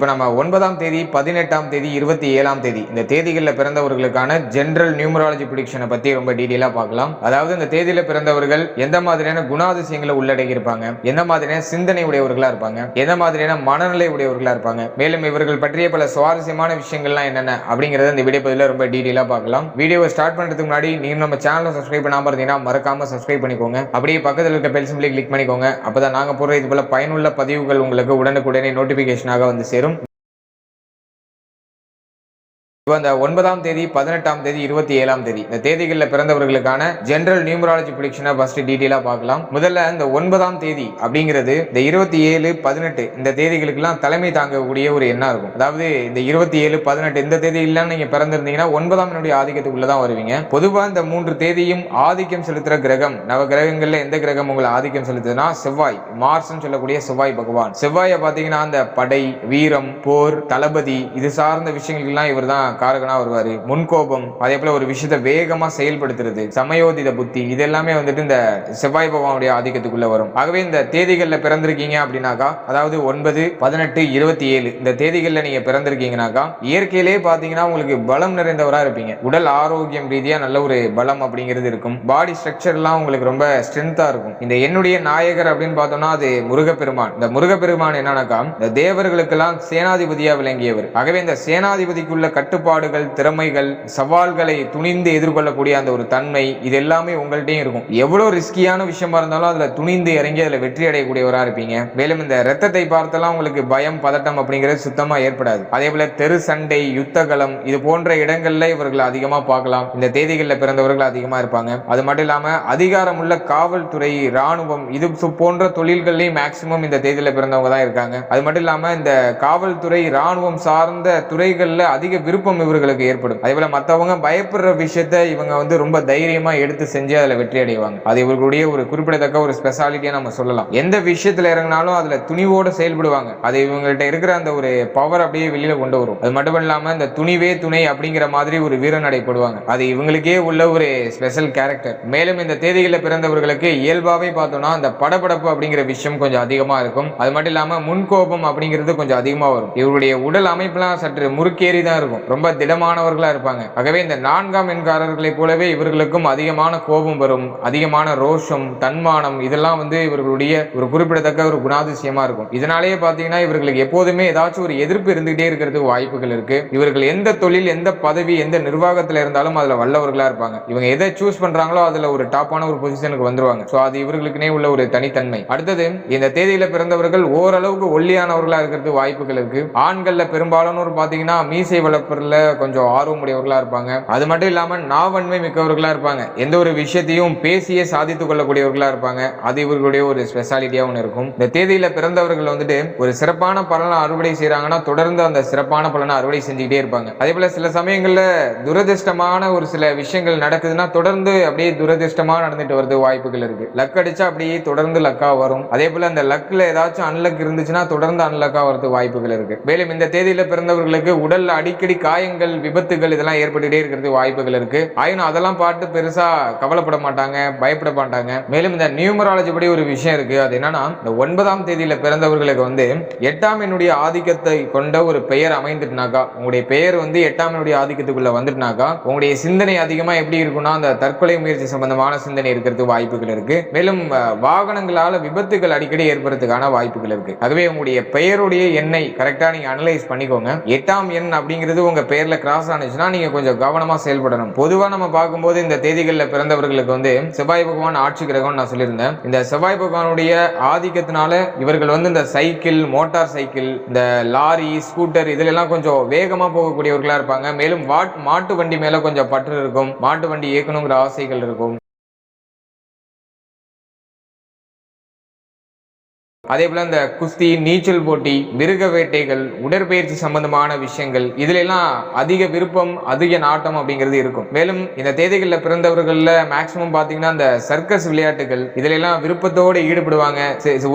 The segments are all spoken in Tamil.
இப்போ நம்ம ஒன்பதாம் தேதி பதினெட்டாம் தேதி இருபத்தி ஏழாம் தேதி இந்த தேதிகளில் பிறந்தவர்களுக்கான ஜென்ரல் நியூமராலஜி ப்ரிடிக்ஷனை பற்றி ரொம்ப டீட்டெயிலாக பார்க்கலாம். அதாவது இந்த தேதியில் பிறந்தவர்கள் எந்த மாதிரியான குணாதிசயங்களை உள்ளடக்கி இருப்பாங்க எந்த மாதிரியான சிந்தனை உடையவர்களாக இருப்பாங்க? எந்த மாதிரியான மனநிலை உடையவர்களாக இருப்பாங்க? மேலும் இவர்கள் பற்றிய பல சுவாரஸ்யமான விஷயங்கள்லாம் என்னென்ன அப்படிங்கிறத இந்த வீடியோ பதிவில் ரொம்ப டீட்டெயிலாக பார்க்கலாம். வீடியோவை ஸ்டார்ட் பண்ணுறதுக்கு முன்னாடி நீங்கள் நம்ம சேனலை சப்ஸ்கிரைப் பண்ணாமல் இருந்தீங்கன்னா மறக்காம சப்ஸ்கிரைப் பண்ணிக்கோங்க. அப்படியே பக்கத்தில் இருக்க பெல் சிம்பிளை கிளிக் பண்ணிக்கோங்க. அப்பதான் நாங்கள் போடுற இது போல பயனுள்ள பதிவுகள் உங்களுக்கு உடனுக்குடனே நோட்டிஃபிகேஷனாக வந்து சேரும். இப்போ அந்த ஒன்பதாம் தேதி பதினெட்டாம் தேதி இருபத்தி ஏழாம் தேதி. இந்த தேதிகளில் பிறந்தவர்களுக்கான ஜென்ரல் நியூமராலஜி ப்ரிடிக்ஷனை ஃபர்ஸ்ட் டீட்டெயிலாக பார்க்கலாம். முதல்ல இந்த ஒன்பதாம் தேதி அப்படிங்கிறது இந்த இருபத்தி ஏழு பதினெட்டு இந்த தேதிகளுக்கெல்லாம் தலைமை தாங்கக்கூடிய ஒரு எண்ணம் இருக்கும். அதாவது இந்த இருபத்தி ஏழு பதினெட்டு இந்த தேதியெல்லாம் நீங்கள் பிறந்திருந்தீங்கன்னா ஒன்பதாம் என்னுடைய ஆதிக்கத்துக்குள்ள தான் வருவீங்க. பொதுவாக இந்த மூன்று தேதியும் ஆதிக்கம் செலுத்துகிற கிரகம் நவ கிரகங்களில் எந்த கிரகம் உங்களை ஆதிக்கம் செலுத்துதுன்னா செவ்வாய். மார்ஸ்னு சொல்லக்கூடிய செவ்வாய் பகவான். செவ்வாயை பார்த்தீங்கன்னா அந்த படை வீரம் போர் தளபதி இது சார்ந்த விஷயங்களுக்கெல்லாம் இவர் தான் காரகனா வருவாரு. முன்கோபம் அதே போல ஒரு விஷயத்தை வேகமா செயல்படுத்துறது சமயோதித புத்தி இது எல்லாமே வந்துட்டு இந்த செவ்வாய் பகவானுடைய ஆதிக்கத்துக்குள்ள வரும். ஆகவே இந்த தேதிகள்ல பிறந்திருக்கீங்க அப்படின்னாக்கா அதாவது ஒன்பது பதினெட்டு இருபத்தி ஏழு இந்த தேதிகள்ல நீங்க பிறந்திருக்கீங்கனாக்கா இயற்கையிலே பாத்தீங்கன்னா உங்களுக்கு பலம் நிறைந்தவரா இருப்பீங்க. உடல் ஆரோக்கியம் ரீதியா நல்ல ஒரு பலம் அப்படிங்கிறது இருக்கும். பாடி ஸ்ட்ரக்சர்லாம் உங்களுக்கு ரொம்ப ஸ்ட்ரென்த்தா இருக்கும். இந்த என்னுடைய நாயகர் அப்படின்னு பார்த்தோம்னா அது முருகப்பெருமான். இந்த முருகப்பெருமான் என்னன்னாக்கா இந்த தேவர்களுக்கெல்லாம் சேனாதிபதியா விளங்கியவர். ஆகவே இந்த சேனாதிபதிக்குள்ள கட்டுப்பாடு இடர்பாடுகள் திறமைகள் சவால்களை துணிந்து எதிர்கொள்ளக்கூடிய அந்த ஒரு தன்மை இது எல்லாமே உங்கள்கிட்டயும் இருக்கும். எவ்வளவு ரிஸ்கியான விஷயமா இருந்தாலும் அதுல துணிந்து இறங்கி அதுல வெற்றி அடையக்கூடியவரா இருப்பீங்க. மேலும் இந்த ரத்தத்தை பார்த்தெல்லாம் உங்களுக்கு பயம் பதட்டம் அப்படிங்கிறது சுத்தமா ஏற்படாது. அதே போல தெரு சண்டை யுத்தகலம் இது போன்ற இடங்கள்ல இவர்கள் அதிகமா பார்க்கலாம். இந்த தேதிகளில் பிறந்தவர்கள் அதிகமா இருப்பாங்க. அது மட்டும் இல்லாம அதிகாரமுள்ள காவல்துறை ராணுவம் இது போன்ற தொழில்கள்லயும் மேக்சிமம் இந்த தேதியில பிறந்தவங்க தான் இருக்காங்க. அது மட்டும் இல்லாம இந்த காவல்துறை ராணுவம் சார்ந்த துறைகள்ல அதிக விருப்பம் இவர்களுக்கு ஏற்படும். அதே போல மற்றவங்க பயப்படுற விஷயத்த இவங்க வந்து ரொம்ப தைரியமா எடுத்து செஞ்சு அதுல வெற்றி அடைவாங்க. அது இவர்களுடைய ஒரு குறிப்பிடத்தக்க ஒரு ஸ்பெஷாலிட்டியா நம்ம சொல்லலாம். எந்த விஷயத்துல இறங்கினாலும் அதுல துணிவோட செயல்படுவாங்க. அது இவங்கள்ட்ட இருக்கிற அந்த ஒரு பவர் அப்படியே வெளியில கொண்டு வரும். அது மட்டும் இல்லாம இந்த துணிவே துணை அப்படிங்கிற மாதிரி ஒரு வீரன் அடைப்படுவாங்க அது இவங்களுக்கே உள்ள ஒரு ஸ்பெஷல் கேரக்டர் மேலும் இந்த தேதிகளில் பிறந்தவர்களுக்கு இயல்பாவே பார்த்தோம்னா அந்த படபடப்பு அப்படிங்கிற விஷயம் கொஞ்சம் அதிகமா இருக்கும். அது மட்டும் இல்லாம முன்கோபம் அப்படிங்கிறது கொஞ்சம் அதிகமா வரும். இவருடைய உடல் அமைப்புலாம் சற்று முறுக்கேறி தான் இருக்கும். ரொம்ப ரொம்ப திடமானவர்களா இருப்பாங்க. ஆகவே இந்த நான்காம் எண்காரர்களைப் போலவே இவர்களுக்கும் அதிகமான கோபம் வரும் அதிகமான ரோஷம் தன்மானம் இதெல்லாம் வந்து இவர்களுடைய ஒரு குறிப்பிடத்தக்க ஒரு குணாதிசயமா இருக்கும். இதனாலேயே பார்த்தீங்கன்னா இவர்களுக்கு எப்போதுமே ஏதாச்சும் ஒரு எதிர்ப்பு இருந்துகிட்டே இருக்கிறதுக்கு வாய்ப்புகள் இருக்கு. இவர்கள் எந்த தொழில் எந்த பதவி எந்த நிர்வாகத்துல இருந்தாலும் அதுல வல்லவர்களா இருப்பாங்க. இவங்க எதை சூஸ் பண்றாங்களோ அதுல ஒரு டாப்பான ஒரு பொசிஷனுக்கு வந்துருவாங்க. ஸோ அது இவர்களுக்குனே உள்ள ஒரு தனித்தன்மை. அடுத்தது இந்த தேதியில பிறந்தவர்கள் ஓரளவுக்கு ஒல்லியானவர்களா இருக்கிறது வாய்ப்புகள் இருக்கு. ஆண்கள்ல பெரும்பாலானோர் பாத்தீங்கன்னா மீசை வளர்ப்பதில் கொஞ்சம் ஆர்வம் உடையவர்களா இருப்பாங்க. அது மட்டும் இல்லாம நாவன்மை மிக்கவர்களா இருப்பாங்க. எந்த ஒரு விஷயத்தையும் பேசியே சாதித்துக் கொள்ளக்கூடியவர்களா இருப்பாங்க. அது இவர்களுடைய ஒரு ஸ்பெஷாலிட்டியா ஒன்று இருக்கும். இந்த தேதியில பிறந்தவர்கள் வந்துட்டு ஒரு சிறப்பான பலனை அறுவடை செய்யறாங்கன்னா தொடர்ந்து அந்த சிறப்பான பலனை அறுவடை செஞ்சுக்கிட்டே இருப்பாங்க. அதே போல சில சமயங்கள்ல துரதிர்ஷ்டமான ஒரு சில விஷயங்கள் நடக்குதுன்னா தொடர்ந்து அப்படியே துரதிர்ஷ்டமா நடந்துட்டு வருது வாய்ப்புகள் இருக்கு. லக் அடிச்சா அப்படியே தொடர்ந்து லக்கா வரும். அதே போல அந்த லக்ல ஏதாச்சும் அன்லக் இருந்துச்சுன்னா தொடர்ந்து அன்லக்கா வரது வாய்ப்புகள் இருக்கு. மேலும் இந்த தேதியில பிறந்தவர்களுக்கு உடல்ல அடிக்கடி காயங்கள் விபத்துகள் இதெல்லாம் ஏற்பட்டுட்டே இருக்கிறது வாய்ப்புகள் இருக்கு. ஆயினும் அதெல்லாம் பார்த்து பெருசா கவலைப்பட மாட்டாங்க பயப்பட மாட்டாங்க. மேலும் இந்த நியூமராலஜி படி ஒரு விஷயம் இருக்கு. அது என்னன்னா இந்த ஒன்பதாம் தேதியில பிறந்தவர்களுக்கு வந்து எட்டாம் எண்ணுடைய ஆதிக்கத்தை கொண்ட ஒரு பெயர் அமைந்துட்டுனாக்கா உங்களுடைய பெயர் வந்து எட்டாம் எண்ணுடைய ஆதிக்கத்துக்குள்ள வந்துட்டுனாக்கா உங்களுடைய சிந்தனை அதிகமா எப்படி இருக்கும்னா அந்த தற்கொலை முயற்சி சம்பந்தமான சிந்தனை இருக்கிறதுக்கு வாய்ப்புகள் இருக்கு. மேலும் வாகனங்களால விபத்துகள் அடிக்கடி ஏற்படுறதுக்கான வாய்ப்புகள் இருக்கு. ஆகவே உங்களுடைய பெயருடைய எண்ணை கரெக்டா நீங்க அனலைஸ் பண்ணிக்கோங்க. எட்டாம் எண் அப்படிங்கிறது உங்க பேரில் கிராஸ் ஆனிச்சுன்னா நீங்கள் கொஞ்சம் கவனமாக செயல்படணும். பொதுவாக நம்ம பார்க்கும்போது இந்த தேதிகளில் பிறந்தவர்களுக்கு வந்து செவ்வாய் பகவான் ஆட்சி கிரகம்னு நான் சொல்லியிருந்தேன். இந்த செவ்வாய் பகவானுடைய ஆதிக்கத்தினால இவர்கள் வந்து இந்த சைக்கிள் மோட்டார் சைக்கிள் இந்த லாரி ஸ்கூட்டர் இதுலெல்லாம் கொஞ்சம் வேகமாக போகக்கூடியவர்களாக இருப்பாங்க. மேலும் வாட் மாட்டு வண்டி மேலே கொஞ்சம் பற்று இருக்கும். மாட்டு வண்டி இயக்கணுங்கிற ஆசைகள் இருக்கும். அதே போல் இந்த குஸ்தி நீச்சல் போட்டி மிருக வேட்டைகள் உடற்பயிற்சி சம்பந்தமான விஷயங்கள் இதுலெல்லாம் அதிக விருப்பம் அதிக நாட்டம் அப்படிங்கிறது இருக்கும். மேலும் இந்த தேதிகளில் பிறந்தவர்களில் மேக்சிமம் பார்த்தீங்கன்னா இந்த சர்க்கஸ் விளையாட்டுகள் இதுலெல்லாம் விருப்பத்தோடு ஈடுபடுவாங்க.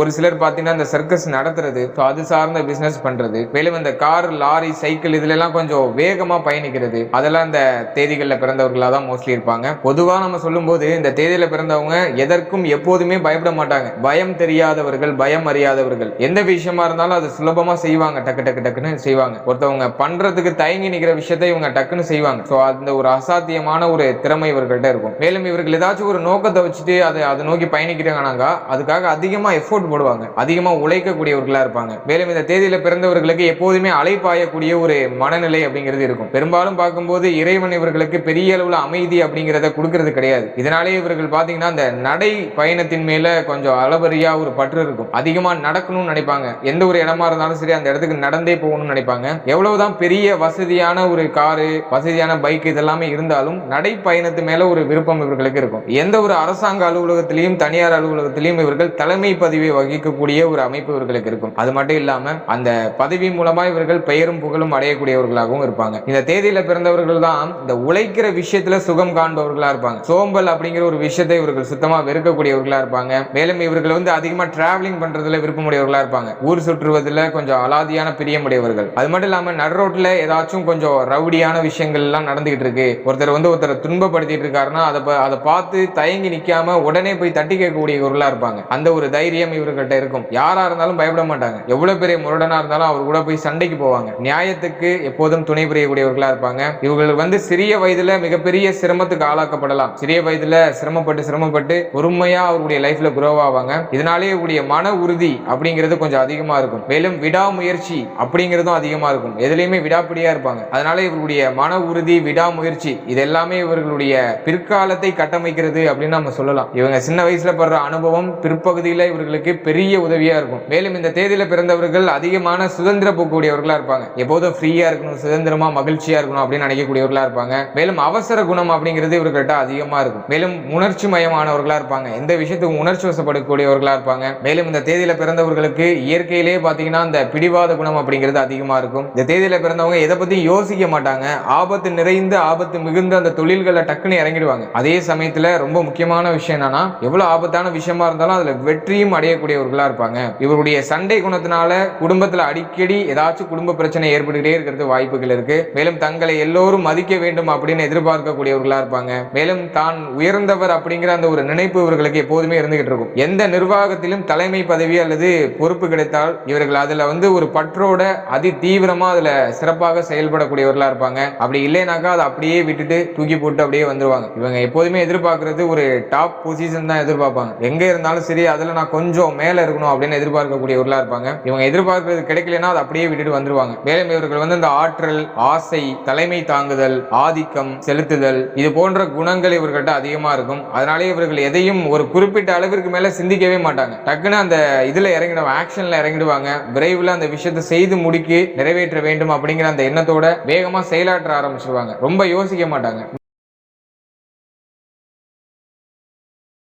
ஒரு சிலர் பார்த்தீங்கன்னா இந்த சர்க்கஸ் நடத்துறது ஸோ அது சார்ந்த பிஸ்னஸ் பண்ணுறது மேலும் இந்த கார் லாரி சைக்கிள் இதுலெல்லாம் கொஞ்சம் வேகமாக பயணிக்கிறது. அதெல்லாம் இந்த தேதிகளில் பிறந்தவர்களா தான் மோஸ்ட்லி இருப்பாங்க. பொதுவாக நம்ம சொல்லும்போது இந்த தேதியில் பிறந்தவங்க எதற்கும் எப்போதுமே பயப்பட மாட்டாங்க. பயம் தெரியாதவர்கள் பயம் பயம் அறியாதவர்கள் எந்த விஷயமா இருந்தாலும் அது சுலபமா செய்வாங்க. டக்கு டக்கு டக்குன்னு செய்வாங்க. ஒருத்தவங்க பண்றதுக்கு தயங்கி நிக்கிற விஷயத்தை இவங்க டக்குன்னு செய்வாங்க. சோ அந்த ஒரு அசாத்தியமான ஒரு திறமை இவர்கள்ட்ட இருக்கும். மேலும் இவர்கள் ஏதாச்சும் ஒரு நோக்கத்தை வச்சுட்டு அதை அதை நோக்கி பயணிக்கிறாங்கனாக்கா அதுக்காக அதிகமா எஃபோர்ட் போடுவாங்க. அதிகமா உழைக்கக்கூடியவர்களா இருப்பாங்க. மேலும் இந்த தேதியில பிறந்தவர்களுக்கு எப்போதுமே அலைப்பாயக்கூடிய ஒரு மனநிலை அப்படிங்கிறது இருக்கும். பெரும்பாலும் பார்க்கும்போது இறைவன் இவர்களுக்கு பெரிய அளவுல அமைதி அப்படிங்கிறத கொடுக்கறது கிடையாது. இதனாலே இவர்கள் பாத்தீங்கன்னா அந்த நடை பயணத்தின் மேல கொஞ்சம் அளவறியா ஒரு பற்று இருக்கும். அதிக அதிகமாக நடக்கணும்னு நினைப்பாங்க. எந்த ஒரு இடமா இருந்தாலும் சரி அந்த இடத்துக்கு நடந்தே போகணும்னு நினைப்பாங்க. எவ்வளவுதான் பெரிய வசதியான ஒரு காரு வசதியான பைக் இதெல்லாமே இருந்தாலும் நடைப்பயணத்து மேல ஒரு விருப்பம் இவர்களுக்கு இருக்கும். எந்த ஒரு அரசாங்க அலுவலகத்திலையும் தனியார் அலுவலகத்திலையும் இவர்கள் தலைமை பதவியை வகிக்கக்கூடிய ஒரு அமைப்பு இவர்களுக்கு இருக்கும். அது மட்டும் இல்லாம அந்த பதவி மூலமா இவர்கள் பெயரும் புகழும் அடையக்கூடியவர்களாகவும் இருப்பாங்க. இந்த தேதியில பிறந்தவர்கள் தான் இந்த உழைக்கிற விஷயத்துல சுகம் காண்பவர்களா இருப்பாங்க. சோம்பல் அப்படிங்கிற ஒரு விஷயத்தை இவர்கள் சுத்தமா வெறுக்கக்கூடியவர்களா இருப்பாங்க. மேலும் இவர்கள் வந்து அதிகமா டிராவலிங் பண்றதுல விருப்பமுடையவர்களா இருப்பாங்க. ஊர் சுற்றுவதில் கொஞ்சம் அலாதியான பிரியமுடையவர்கள். அது மட்டும் இல்லாம நடு ஏதாச்சும் கொஞ்சம் ரவுடியான விஷயங்கள் எல்லாம் நடந்துகிட்டு இருக்கு ஒருத்தர் வந்து ஒருத்தரை துன்பப்படுத்திட்டு இருக்காருன்னா அதை அதை பார்த்து தயங்கி நிக்காம உடனே போய் தட்டி கேட்கக்கூடியவர்களா இருப்பாங்க. அந்த ஒரு தைரியம் இவர்கிட்ட இருக்கும். யாரா இருந்தாலும் பயப்பட மாட்டாங்க. எவ்வளவு பெரிய முரடனா இருந்தாலும் அவர் கூட போய் சண்டைக்கு போவாங்க. நியாயத்துக்கு எப்போதும் துணை புரியக்கூடியவர்களா இருப்பாங்க. இவர்கள் வந்து சிறிய வயதுல மிகப்பெரிய சிரமத்துக்கு ஆளாக்கப்படலாம். சிறிய வயதுல சிரமப்பட்டு சிரமப்பட்டு பொறுமையா அவருடைய லைஃப்ல குரோ ஆவாங்க. இதனாலே இவருடைய மன உறுதி அப்படிங்கிறது கொஞ்சம் அதிகமா இருக்கும். மேலும் விடாமுயற்சி அப்படிங்கிறதும் அதிகமா இருக்கும். எதுலேயுமே விடாப்பிடியா இருப்பாங்க. அதனால இவர்களுடைய மன உறுதி விடாமுயற்சி இது எல்லாமே இவர்களுடைய பிற்காலத்தை கட்டமைக்கிறது அப்படின்னு நம்ம சொல்லலாம். இவங்க சின்ன வயசுல படுற அனுபவம் பிற்பகுதியில இவர்களுக்கு பெரிய உதவியா இருக்கும். மேலும் இந்த தேதியில பிறந்தவர்கள் அதிகமான சுதந்திர போக்கூடியவர்களா இருப்பாங்க. எப்போதும் ஃப்ரீயா இருக்கணும் சுதந்திரமா மகிழ்ச்சியா இருக்கணும் அப்படின்னு நினைக்கக்கூடியவர்களா இருப்பாங்க. மேலும் அவசர குணம் அப்படிங்கிறது இவர்கள்ட்ட அதிகமா இருக்கும். மேலும் உணர்ச்சி மயமானவர்களா இருப்பாங்க. எந்த விஷயத்துக்கும் உணர்ச்சி வசப்படக்கூடியவர்களா இருப்பாங்க. மேலும் இந்த தேதியில பிறந்தவர்களுக்கு இயற்கையிலேயே பாத்தீங்கன்னா இந்த பிடிவாத குணம் அப்படிங்கிறது அதிகமா இருக்கும். இந்த தேதியில பிறந்தவங்க எதை பத்தியும் யோசிக்க மாட்டாங்க. ஆபத்து நிறைந்த ஆபத்து மிகுந்த அந்த தொழில்களை டக்குன்னு இறங்கிடுவாங்க. அதே சமயத்துல ரொம்ப முக்கியமான விஷயம் என்னன்னா எவ்வளவு ஆபத்தான விஷயமா இருந்தாலும் அதுல வெற்றியும் அடையக்கூடியவர்களா இருப்பாங்க. இவருடைய சண்டை குணத்தினால குடும்பத்துல அடிக்கடி ஏதாச்சும் குடும்ப பிரச்சனை ஏற்பட்டுக்கிட்டே இருக்கிறது வாய்ப்புகள் இருக்கு. மேலும் தங்களை எல்லோரும் மதிக்க வேண்டும் அப்படின்னு எதிர்பார்க்கக்கூடியவர்களா இருப்பாங்க. மேலும் தான் உயர்ந்தவர் அப்படிங்கிற அந்த ஒரு நினைப்பு இவர்களுக்கு எப்போதுமே இருந்துகிட்டு இருக்கும். எந்த நிர்வாகத்திலும் தலைமை பதவி அல்லது பொறுப்பு கிடைத்தால் இவர்கள் அதுல வந்து ஒரு பற்றோட அதி தீவிரமா அதுல சிறப்பாக செயல்படக்கூடியவர்களா இருப்பாங்க. அப்படி இல்லைனாக்கா அதை அப்படியே விட்டுட்டு தூக்கி போட்டு அப்படியே வந்துருவாங்க. இவங்க எப்போதுமே எதிர்பார்க்கறது ஒரு டாப் பொசிஷன் தான் எதிர்பார்ப்பாங்க. எங்க இருந்தாலும் சரி அதுல நான் கொஞ்சம் மேல இருக்கணும் அப்படின்னு எதிர்பார்க்கக்கூடியவர்களா இருப்பாங்க. இவங்க எதிர்பார்க்கறது கிடைக்கலன்னா அதை அப்படியே விட்டுட்டு வந்துருவாங்க. மேலும் இவர்கள் வந்து இந்த ஆற்றல் ஆசை தலைமை தாங்குதல் ஆதிக்கம் செலுத்துதல் இது போன்ற குணங்கள் இவர்கள்ட்ட அதிகமா இருக்கும். அதனாலே இவர்கள் எதையும் ஒரு குறிப்பிட்ட அளவிற்கு மேல சிந்திக்கவே மாட்டாங்க. டக்குன்னு அந்த இதுல இறங்கிடுவாங்க ஆக்ஷன்ல இறங்கிடுவாங்க. விரைவில் அந்த விஷயத்தை செய்து முடிக்கி நிறைவேற்ற வேண்டும் அப்படிங்கிற அந்த எண்ணத்தோட வேகமா செயலாற்ற ஆரம்பிச்சிருவாங்க. ரொம்ப யோசிக்க மாட்டாங்க.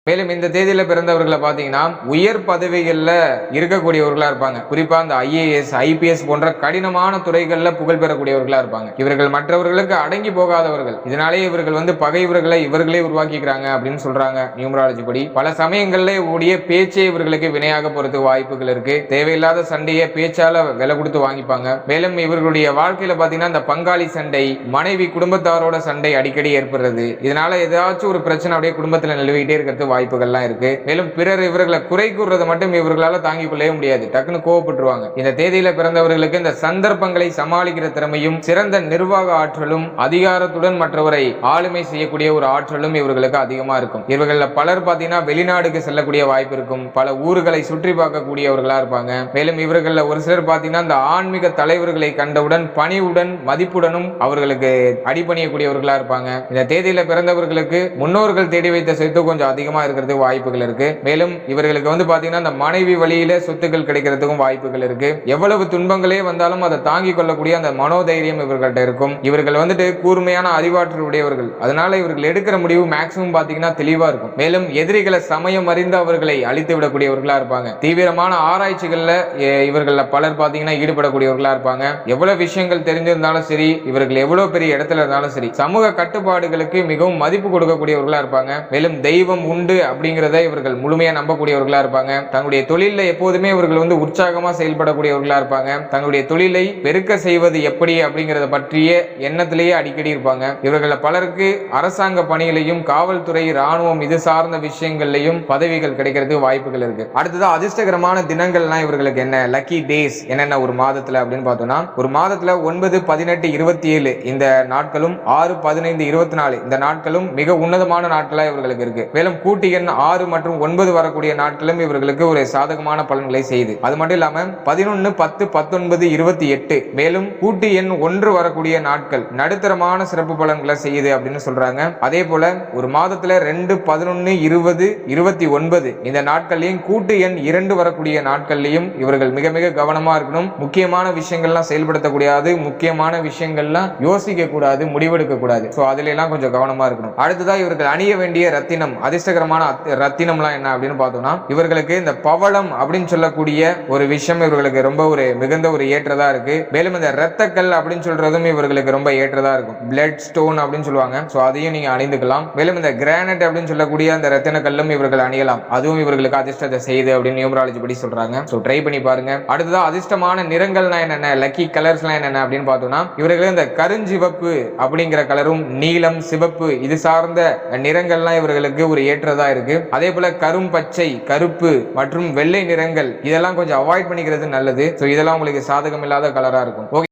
மேலும் இந்த தேதியில் பிறந்தவர்களை பார்த்தீங்கன்னா உயர் பதவிகளில் இருக்கக்கூடியவர்களாக இருப்பாங்க. குறிப்பாக இந்த ஐஏஎஸ் ஐபிஎஸ் போன்ற கடினமான துறைகளில் புகழ் பெறக்கூடியவர்களாக இருப்பாங்க. இவர்கள் மற்றவர்களுக்கு அடங்கி போகாதவர்கள். இதனாலே இவர்கள் வந்து பகைவர்களை இவர்களே உருவாக்கிக்கிறாங்க அப்படின்னு சொல்றாங்க நியூமராலஜி படி. பல சமயங்களில் உடைய பேச்சே இவர்களுக்கு வினையாக போறதுக்கு வாய்ப்புகள் இருக்கு. தேவையில்லாத சண்டையை பேச்சால விலை கொடுத்து வாங்கிப்பாங்க. மேலும் இவர்களுடைய வாழ்க்கையில பாத்தீங்கன்னா இந்த பங்காளி சண்டை மனைவி குடும்பத்தாரோட சண்டை அடிக்கடி ஏற்படுறது. இதனால ஏதாச்சும் ஒரு பிரச்சனை அப்படியே குடும்பத்தில் நிலவிக்கிட்டே இருக்கிறது வாய்ப்புகள்லாம் இருக்கு. மேலும் பிறர் இவர்களை குறை கூறுறதை மட்டும் இவர்களால தாங்கிக் கொள்ளவே முடியாது. டக்குன்னு கோவப்பட்டுருவாங்க. இந்த தேதியில பிறந்தவர்களுக்கு இந்த சந்தர்ப்பங்களை சமாளிக்கிற திறமையும் சிறந்த நிர்வாக ஆற்றலும் அதிகாரத்துடன் மற்றவரை ஆளுமை செய்யக்கூடிய ஒரு ஆற்றலும் இவர்களுக்கு அதிகமா இருக்கும். இவர்களில் பலர் பார்த்தீங்கன்னா வெளிநாடுக்கு செல்லக்கூடிய வாய்ப்பு இருக்கும். பல ஊர்களை சுற்றி பார்க்கக்கூடியவர்களா இருப்பாங்க. மேலும் இவர்களில் ஒரு சிலர் பார்த்தீங்கன்னா இந்த ஆன்மீக தலைவர்களை கண்டவுடன் பணிவுடன் மதிப்புடனும் அவர்களுக்கு அடிபணியக்கூடியவர்களா இருப்பாங்க. இந்த தேதியில பிறந்தவர்களுக்கு முன்னோர்கள் தேடி வைத்த சொத்து கொஞ்சம் அதிகமா இருக்கிறதுக்கு வாய்ப்புகள் இருக்கு. மேலும் இவர்களுக்கு வந்து பாத்தீங்கன்னா இந்த மனைவி வழியில சொத்துக்கள் கிடைக்கிறதுக்கும் வாய்ப்புகள் இருக்கு. எவ்வளவு துன்பங்களே வந்தாலும் அதை தாங்கிக் கொள்ளக்கூடிய அந்த மனோதைரியம் இவர்கள்ட்ட இருக்கும். இவர்கள் வந்துட்டு கூர்மையான அறிவாற்றல் உடையவர்கள் அதனால இவர்கள் எடுக்கிற முடிவு மேக்சிமம் பாத்தீங்கன்னா தெளிவா இருக்கும். மேலும் எதிரிகளை சமயம் அறிந்து அவர்களை அழித்து விடக்கூடியவர்களா இருப்பாங்க. தீவிரமான ஆராய்ச்சிகள்ல எ- இவர்கள பலர் பாத்தீங்கன்னா ஈடுபடக்கூடியவர்களா இருப்பாங்க. எவ்வளவு விஷயங்கள் தெரிஞ்சிருந்தாலும் சரி இவர்கள் எவ்வளவு பெரிய இடத்துல இருந்தாலும் சரி சமூக கட்டுப்பாடுகளுக்கு மிகவும் மதிப்பு கொடுக்கக்கூடியவர்களா இருப்பாங்க. மேலும் தெய்வம் உண்டு அப்படிங்கிறத இவர்கள் முழுமையாக நம்பக்கூடியவர்களாக இருப்பாங்க. தங்களுடைய தொழிலில் எப்போதுமே இவர்கள் வந்து உற்சாகமாக செயல்படக்கூடியவர்களாக இருப்பாங்க. தங்களுடைய தொழிலை பெருக்க செய்வது எப்படி அப்படிங்கிறத பற்றிய எண்ணத்திலேயே அடிக்கடி இருப்பாங்க. இவர்களில் பலருக்கு அரசாங்க பணிகளையும் காவல்துறை ராணுவம் இது சார்ந்த விஷயங்கள்லையும் பதவிகள் கிடைக்கிறதுக்கு வாய்ப்புகள் இருக்கு. அடுத்தது அதிர்ஷ்டகரமான தினங்கள்லாம் இவர்களுக்கு என்ன? லக்கி டேஸ் என்னென்ன ஒரு மாதத்துல அப்படின்னு பார்த்தோம்னா ஒரு மாதத்துல ஒன்பது பதினெட்டு இருபத்தி ஏழு இந்த நாட்களும் ஆறு பதினைந்து இருபத்தி நாலு இந்த நாட்களும் மிக உன்னதமான நாட்களா இவர்களுக்கு இருக்கு. மேலும் கூட்டு எண் ஆறு மற்றும் ஒன்பது வரக்கூடிய நாட்களும் இவர்களுக்கு ஒரு சாதகமான பலன்களை செய்து. அது மட்டும் இல்லாம பதினொன்னு பத்து பத்தொன்பது இருபத்தி எட்டு மேலும் கூட்டு எண் ஒன்று வரக்கூடிய நாட்கள் நடுத்தரமான சிறப்பு பலன்களை செய்யுது அப்படின்னு சொல்றாங்க. அதே போல ஒரு மாதத்துல ரெண்டு பதினொன்னு இருபது இருபத்தி ஒன்பது இந்த நாட்கள்லையும் கூட்டு எண் இரண்டு வரக்கூடிய நாட்கள்லையும் இவர்கள் மிக மிக கவனமா இருக்கணும். முக்கியமான விஷயங்கள்லாம் செயல்படுத்தக்கூடாது முக்கியமான விஷயங்கள்லாம் யோசிக்க கூடாது முடிவெடுக்க கூடாது சோ அதுல எல்லாம் கொஞ்சம் கவனமா இருக்கணும். அடுத்ததா இவர்கள் அணிய வேண்டிய ரத்தினம் அதிர்ஷ்டகரம் அத்- ரத்தினம்லாம் என்ன அப்படின்னு பார்த்தோம்னா இவர்களுக்கு இந்த பவளம் அப்படின்னு சொல்லக்கூடிய ஒரு விஷயம் இவர்களுக்கு ரொம்ப ஒரு மிகுந்த ஒரு ஏற்றதா இருக்கு. மேலும் இந்த ரத்தக்கல் அப்படின்னு சொல்றதும் இவர்களுக்கு ரொம்ப ஏற்றதா இருக்கும். பிளட் ஸ்டோன் அப்படின்னு சொல்லுவாங்க. ஸோ அதையும் நீங்க அணிந்துக்கலாம். மேலும் இந்த கிரானைட் அப்படின்னு சொல்லக்கூடிய அந்த ரத்தின கல்லும் இவர்கள் அணியலாம். அதுவும் இவர்களுக்கு அதிர்ஷ்டத்தை செய்யுது அப்படின்னு நியூமராலஜி படி சொல்றாங்க. ஸோ ட்ரை பண்ணி பாருங்க. அடுத்ததா அதிர்ஷ்டமான நிறங்கள்னா என்னென்ன? லக்கி கலர்ஸ்லாம் என்னென்ன அப்படின்னு பார்த்தோம்னா இவர்களுக்கு இந்த கருஞ்சிவப்பு அப்படிங்கிற கலரும் நீலம் சிவப்பு இது சார்ந்த நிறங்கள்லாம் இவர்களுக்கு ஒரு ஏற்றதா இருக்கு. அதே போல கரும் பச்சை கருப்பு மற்றும் வெள்ளை நிறங்கள் இதெல்லாம் கொஞ்சம் அவாய்ட் பண்ணிக்கிறது நல்லது. இதெல்லாம் உங்களுக்கு சாதகம் இல்லாத கலரா இருக்கும். ஓகே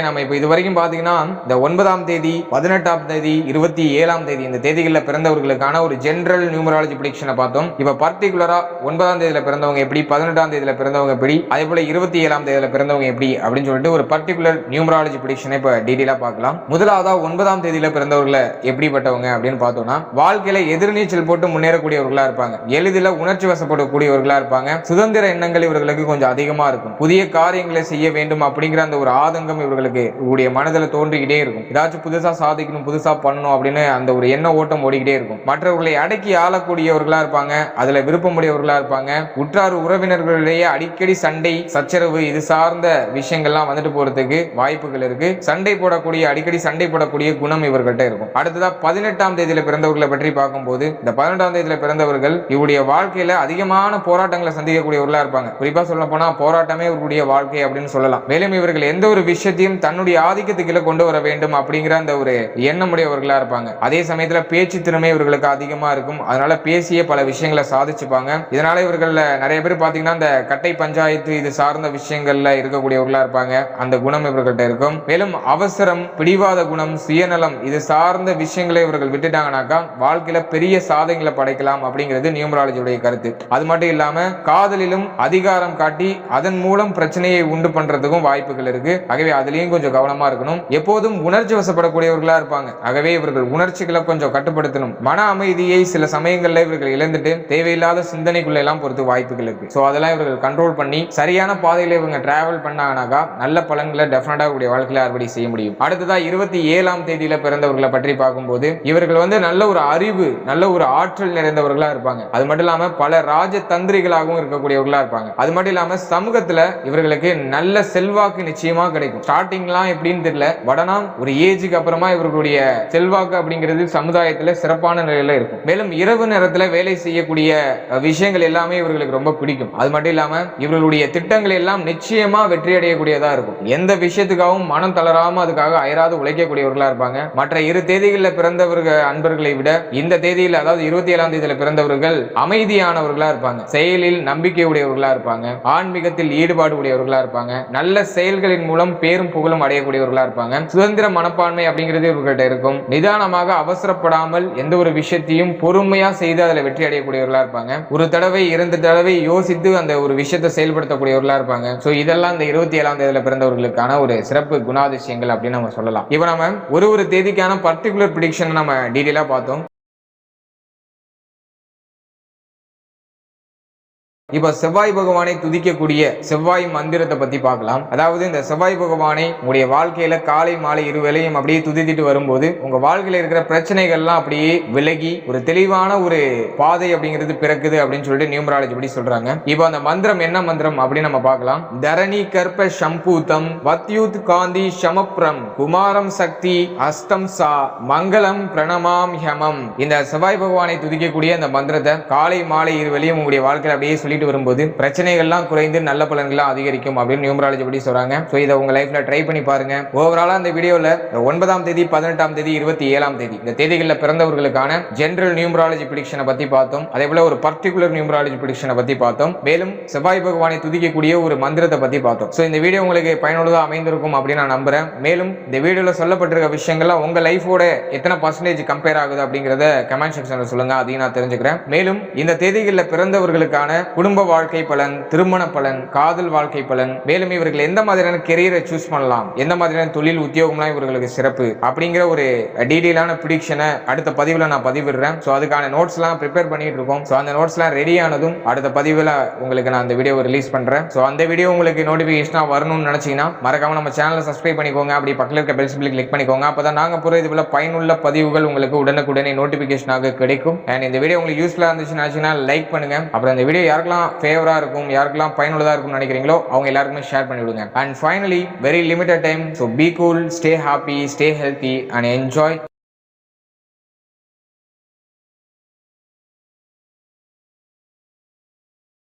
நம்ம இப்போ இது வரைக்கும் பார்த்தீங்கன்னா இந்த ஒன்பதாம் தேதி பதினெட்டாம் தேதி இருபத்தி ஏழாம் தேதி இந்த தேதிகளில் பிறந்தவர்களுக்கான ஒரு ஜென்ரல் நியூமராலஜி ப்ரிடிக்ஷனை பார்த்தோம். இப்போ பர்டிகுலரா ஒன்பதாம் தேதியில் பிறந்தவங்க எப்படி பதினெட்டாம் தேதியில் பிறந்தவங்க எப்படி அதே போல இருபத்தி ஏழாம் தேதியில் பிறந்தவங்க எப்படி அப்படின்னு சொல்லிட்டு ஒரு பர்டிகுலர் நியூமராலஜி ப்ரிடிக்ஷனை இப்போ டீட்டெயிலாக பார்க்கலாம். முதலாவதா ஒன்பதாம் தேதியில பிறந்தவர்களை எப்படிப்பட்டவங்க அப்படின்னு பார்த்தோம்னா வாழ்க்கையில எதிர்நீச்சல் போட்டு முன்னேறக்கூடியவர்களா இருப்பாங்க. எளிதில் உணர்ச்சி வசப்படக்கூடியவர்களா இருப்பாங்க. சுதந்திர எண்ணங்கள் இவர்களுக்கு கொஞ்சம் அதிகமா இருக்கும். புதிய காரியங்களை செய்ய வேண்டும் அப்படிங்கிற அந்த ஒரு ஆதங்கம் இவர்கள் அவங்களுக்கு உங்களுடைய மனதில் தோன்றிக்கிட்டே இருக்கும். ஏதாச்சும் புதுசா சாதிக்கணும் புதுசா பண்ணணும் அப்படின்னு அந்த ஒரு எண்ண ஓட்டம் ஓடிக்கிட்டே இருக்கும். மற்றவர்களை அடக்கி ஆளக்கூடியவர்களா இருப்பாங்க அதில் விருப்பமுடையவர்களாக இருப்பாங்க. உற்றார் உறவினர்களிடையே அடிக்கடி சண்டை சச்சரவு இது சார்ந்த விஷயங்கள்லாம் வந்துட்டு போகிறதுக்கு வாய்ப்புகள் இருக்கு. சண்டை போடக்கூடிய அடிக்கடி சண்டை போடக்கூடிய குணம் இவர்கள்ட்ட இருக்கும். அடுத்ததா பதினெட்டாம் தேதியில பிறந்தவர்களை பற்றி பார்க்கும்போது இந்த பதினெட்டாம் தேதியில பிறந்தவர்கள் இவருடைய வாழ்க்கையில அதிகமான போராட்டங்களை சந்திக்கக்கூடியவர்களா இருப்பாங்க. குறிப்பா சொல்ல போனா போராட்டமே இவருடைய வாழ்க்கை அப்படின்னு சொல்லலாம். மேலும் இவர்கள் எந்த ஒரு விஷயத்தையும் தன்னுடைய ஆதிக்கத்துக்குள்ள கொண்டு வர வேண்டும் அப்படிங்கிற அந்த ஒரு எண்ணமுடையவர்களா இருப்பாங்க. அதே சமயத்துல பேச்சு திறமை இவர்களுக்கு அதிகமா இருக்கும். அதனால பேசிய பல விஷயங்களை சாதிச்சுப்பாங்க. இதனால இவர்கள் நிறைய பேர் பாத்தீங்கன்னா இந்த கட்டை பஞ்சாயத்து இது சார்ந்த விஷயங்கள்ல இருக்கக்கூடியவர்களா இருப்பாங்க. அந்த குணம் இவர்கள்ட்ட இருக்கும். மேலும் அவசரம் பிடிவாத குணம் சுயநலம் இது சார்ந்த விஷயங்களை இவர்கள் விட்டுட்டாங்கனாக்கா வாழ்க்கையில பெரிய சாதனைகளை படைக்கலாம் அப்படிங்கிறது நியூமராலஜியுடைய கருத்து. அது மட்டும் இல்லாம காதலிலும் அதிகாரம் காட்டி அதன் மூலம் பிரச்சனையை உண்டு பண்றதுக்கும் வாய்ப்புகள் இருக்கு. ஆகவே அதுலயும் கொஞ்சம் கவனமா இருக்கணும். எப்போதும் உணர்ச்சி வசப்படக்கூடியவர்களா இருப்பாங்க. ஆகவே இவர்கள் உணர்ச்சிகளை கொஞ்சம் கட்டுப்படுத்தணும். மன அமைதியை சில சமயங்கள்ல இவர்கள் இழந்துட்டு தேவையில்லாத சிந்தனைக்குள்ள எல்லாம் பொறுத்து வாய்ப்புகள் இருக்கு. ஸோ அதெல்லாம் இவர்கள் கண்ட்ரோல் பண்ணி சரியான பாதையில இவங்க டிராவல் பண்ணாங்கனாக்கா நல்ல பலன்களை டெஃபினட்டா உடைய வாழ்க்கையில அறுவடை செய்ய முடியும். அடுத்ததா இருபத்தி ஏழாம் தேதியில பிறந்தவர்களை பற்றி பார்க்கும்போது இவர்கள் வந்து நல்ல ஒரு அறிவு நல்ல ஒரு ஆற்றல் நிறைந்தவர்களா இருப்பாங்க. அது மட்டும் இல்லாம பல ராஜ தந்திரிகளாகவும் இருக்கக்கூடியவர்களா இருப்பாங்க. அது மட்டும் இல்லாம சமூகத்துல இவர்களுக்கு நல்ல செல்வாக்கு நிச்சயமா கிடைக்கும். ஸ்டார்டிங்லாம் எப்படின்னு தெரியல. வடனா ஒரு ஏஜுக்கு அப்புறமா இவர்களுடைய செல்வாக்கு அப்படிங்கிறது சமுதாயத்தில் சிறப்பான நிலையில இருக்கும். மேலும் இரவு நேரத்தில் வேலை செய்யக்கூடிய விஷயங்கள் எல்லாமே இவர்களுக்கு ரொம்ப பிடிக்கும். அது மட்டும் இல்லாம இவர்களுடைய திட்டங்கள் எல்லாம் நிச்சயமா வெற்றி அடையக்கூடியதா இருக்கும். எந்த விஷயத்துக்காகவும் மனம் தளராம அதுக்காக அயராது உழைக்கக்கூடியவர்களா இருப்பாங்க. மற்ற இரு தேதிகளில் பிறந்தவர்கள் அன்பர்களை விட இந்த தேதியில் அதாவது இருபத்தி ஏழாம் தேதியில பிறந்தவர்கள் அமைதியானவர்களா இருப்பாங்க. செயலில் நம்பிக்கை உடையவர்களா இருப்பாங்க. ஆன்மீகத்தில் ஈடுபாடு உடையவர்களா இருப்பாங்க. நல்ல செயல்களின் மூலம் பேரும் புகழும் அடையக்கூடியவர்களா இருப்பாங்க. சுதந்திர மனப்பான்மை அப்படிங்கிறது இவர்கிட்ட இருக்கும். நிதானமாக அவசரப்படாமல் எந்த ஒரு விஷயத்தையும் பொறுமையா செய்து அதுல வெற்றி அடையக்கூடியவர்களா இருப்பாங்க. ஒரு தடவை இரண்டு தடவை யோசித்து அந்த ஒரு விஷயத்தை செயல்படுத்தக்கூடியவர்களா இருப்பாங்க. சோ இதெல்லாம் இந்த இருபத்தி ஏழாம் தேதியில பிறந்தவர்களுக்கான ஒரு சிறப்பு குணாதிசயங்கள் அப்படின்னு நம்ம சொல்லலாம். இப்போ நம்ம ஒரு ஒரு தேதிக்கான பர்டிகுலர் ப்ரிடிக்ஷன் நம்ம டீட்டெயிலா பார்த்தோம். இப்போ செவ்வாய் பகவானை துதிக்கக்கூடிய செவ்வாய் மந்திரத்தை பத்தி பார்க்கலாம். அதாவது இந்த செவ்வாய் பகவானை உங்களுடைய வாழ்க்கையில காலை மாலை இருவேளையும் அப்படியே துதித்திட்டு வரும்போது உங்க வாழ்க்கையில இருக்கிற பிரச்சனைகள்லாம் அப்படியே விலகி ஒரு தெளிவான ஒரு பாதை அப்படிங்கிறது பிறக்குது அப்படின்னு சொல்லிட்டு நியூமராலஜி படி சொல்றாங்க. இப்போ அந்த மந்திரம் என்ன மந்திரம் அப்படின்னு நம்ம பார்க்கலாம். தரணி கற்ப சம்பூதம் வத்யூத் காந்தி சமப்ரம் குமாரம் சக்தி அஸ்தம் சா மங்களம் பிரணமாம் ஹமம். இந்த செவ்வாய் பகவானை துதிக்கக்கூடிய அந்த மந்திரத்தை காலை மாலை இருவேளையும் உங்களுடைய வாழ்க்கையில அப்படியே சொல்லிட்டு வரும்போது பிரச்சனைகள்லாம் குறைந்து நல்ல பலன்கள்லாம் அதிகரிக்கும் அப்படின்னு நியூமராலஜி படி சொல்கிறாங்க ஸோ இதை உங்கள் லைஃப்பில் ட்ரை பண்ணி பாருங்க. ஓவராலாக இந்த வீடியோவில் ஒன்பதாம் தேதி பதினெட்டாம் தேதி இருபத்தி ஏழாம் தேதி இந்த தேதிகளில் பிறந்தவர்களுக்கான ஜென்ரல் நியூமராலஜி பிடிக்ஷனை பற்றி பார்த்தோம். அதே போல் ஒரு பர்டிகுலர் நியூமராலஜி பிடிக்ஷனை பற்றி பார்த்தோம். மேலும் செவ்வாய் பகவானை துதிக்கக்கூடிய ஒரு மந்திரத்தை பற்றி பார்த்தோம். ஸோ இந்த வீடியோ உங்களுக்கு பயனுள்ளதாக அமைந்திருக்கும் அப்படின்னு நான் நம்புகிறேன் மேலும் இந்த வீடியோவில் சொல்லப்பட்டிருக்க விஷயங்கள்லாம் உங்கள் லைஃபோட எத்தனை பர்சன்டேஜ் கம்பேர் ஆகுது அப்படிங்கிறத கமெண்ட் செக்ஷனில் சொல்லுங்கள் அதையும் நான் தெரிஞ்சுக்கிறேன். மேலும் இந்த தேதிகளில் பிறந்தவர்களுக்கான குடும்ப வாழ்க்கை பலன் திருமண பலன் காதல் வாழ்க்கை பலன். மேலும் இவர்கள் எந்த மாதிரியான கெரியரை சூஸ் பண்ணலாம்? எந்த மாதிரியான தொழில் உத்தியோகம்லாம் இவர்களுக்கு சிறப்பு? அப்படிங்கிற ஒரு டீடைலான ப்ரிடிக்ஷனை அடுத்த பதிவில் நான் பதிவிடுறேன். ஸோ அதுக்கான நோட்ஸ்லாம் ப்ரிப்பேர் பண்ணிட்டு இருக்கோம். ஸோ அந்த நோட்ஸ்லாம் ரெடி ஆனதும் அடுத்த பதிவில் உங்களுக்கு நான் அந்த வீடியோவை ரிலீஸ் பண்றேன். ஸோ அந்த வீடியோ உங்களுக்கு நோட்டிஃபிகேஷனாக வரணும்னு நினைச்சீங்கன்னா மறக்காம நம்ம சேனலை சப்ஸ்கிரைப் பண்ணிக்கோங்க. அப்படி பக்கத்தில் இருக்க பெல் சிம்பிள் கிளிக் பண்ணிக்கோங்க. அப்பதான் நாங்க போற இது போல பயனுள்ள பதிவுகள் உங்களுக்கு உடனுக்குடனே நோட்டிபிகேஷனாக கிடைக்கும். அண்ட் இந்த வீடியோ உங்களுக்கு யூஸ்ஃபுல்லா இருந்துச்சுன்னா லைக் பண்ணுங்க. அப்புறம் இந்த வீடியோ யாருக்கெல்லாம் ஃபேவரா இருக்கும் யாருக்கெல்லாம் பயனுள்ளதா இருக்கும்னு நினைக்கிறீங்களோ அவங்க எல்லாருக்குமே ஷேர் பண்ணி விடுங்க and finally very limited time so be cool stay happy stay healthy and enjoy